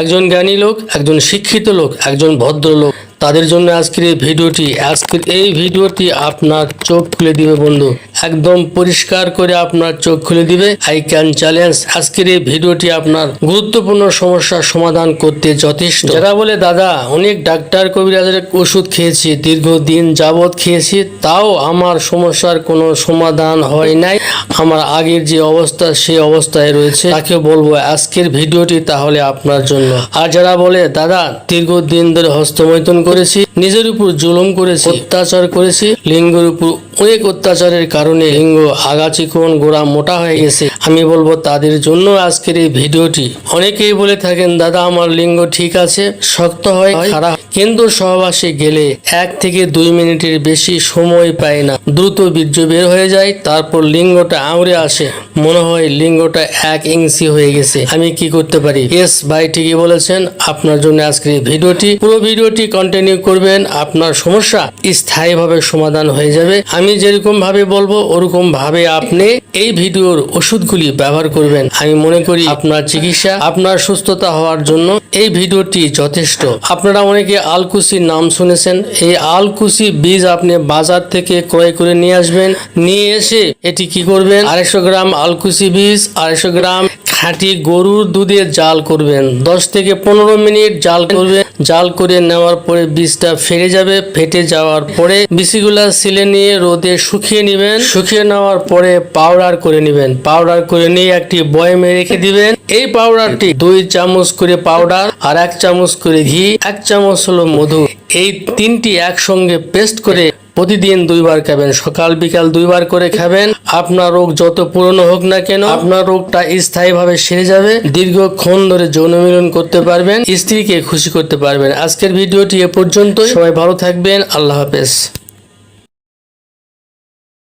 একজন জ্ঞানী লোক, একজন শিক্ষিত লোক, একজন ভদ্রলোক। তাদের জন্য আজকের এই ভিডিওটি, আজকের এই ভিডিওটি আপনার চোখ খুলে দিবে বন্ধু। একদম পরিষ্কার করে আপনার চোখ খুলে দিবে। আই ক্যান চ্যালেঞ্জ আজকের এই ভিডিওটি আপনার গুরুত্বপূর্ণ সমস্যার সমাধান করতে যথেষ্ট। যারা বলে, দাদা, অনেক ডাক্তার কবিরাজের ওষুধ খেয়েছি, দীর্ঘদিন যাবৎ খেয়েছি, তাও আমার সমস্যার কোনো সমাধান হয় নাই। আমার আগের যে অবস্থা, সেই অবস্থায় রয়েছে। তাকে বলব, আজকের ভিডিওটি তাহলে আপনার জন্য। আর যারা বলে, দাদা, দীর্ঘদিন ধরে হস্তমৈথুন করেছি, নিজের উপর জুলুম করেছি, অত্যাচার করেছি, লিঙ্গের উপর অনেক অত্যাচারের কারণে লিঙ্গ আগাচিকন গোড়া মোটা হয়ে গেছে। আমি বলব তাদের জন্য আজকের এই ভিডিওটি। অনেকেই বলে থাকেন, দাদা, আমার লিঙ্গ ঠিক আছে, শক্ত হয় খারাপ। কিন্তু সহবাসে গেলে এক থেকে দুই মিনিটের বেশি সময় পায় না। দ্রুত বীর্য বের হয়ে যায়, তারপর লিঙ্গটা আউড়ে আসে। মনে হয় লিঙ্গটা এক ইঞ্চি হয়ে গেছে। আমি কি করতে পারি? এস ভাই, ঠিকই বলেছেন। আপনার জন্য আজকের এই ভিডিওটি। পুরো ভিডিওটি কন্টিনিউ করবেন, আপনার সমস্যা স্থায়ীভাবে সমাধান হয়ে যাবে। আমি যেরকম ভাবে বলব ওরকম ভাবে আপনি এই ভিডিওর ওষুধগুলি ব্যবহার করবেন। আমি মনে করি আপনার চিকিৎসা, আপনার সুস্থতা হওয়ার জন্য এই ভিডিওটি যথেষ্ট। আপনারা অনেকে আলকুসির নাম শুনেছেন। এই আলকুসি বীজ আপনি বাজার থেকে ক্রয় করে নিয়ে আসবেন। নিয়ে এসে এটি কি করবেন? আড়াইশো গ্রাম আলকুসি বীজ, আড়াইশো গ্রাম খাঁটি গরুর দুধে জাল করবেন। দশ থেকে পনেরো মিনিট জাল করবেন। জাল করে নেওয়ার পরে বীজটা ফেটে যাবে। ফেটে যাওয়ার পরে বিচিগুলা সিলে নিয়ে রোদে শুকিয়ে নেবেন। শুকিয়ে নেওয়ার পরে পাউডার করে নেবেন। পাউডার করে নিয়ে একটি বয়মে রেখে দিবেন। এই পাউডারটি দুই চামচ করে পাউডার আর এক চামচ করে ঘি, এক চামচ হলো মধু। এই তিনটি একসঙ্গে পেস্ট করে প্রতিদিন দুইবার খাবেন, সকাল, বিকাল দুইবার করে খাবেন। আপনার রোগ যত পুরনো হোক না কেন, আপনার রোগটা স্থায়ীভাবে সেরে যাবে। দীর্ঘক্ষণ ধরে যৌন মিলন করতে পারবেন, স্ত্রীকে খুশি করতে পারবেন। আজকের ভিডিওটি এ পর্যন্ত সবাই ভালো থাকবেন। আল্লাহ হাফেজ।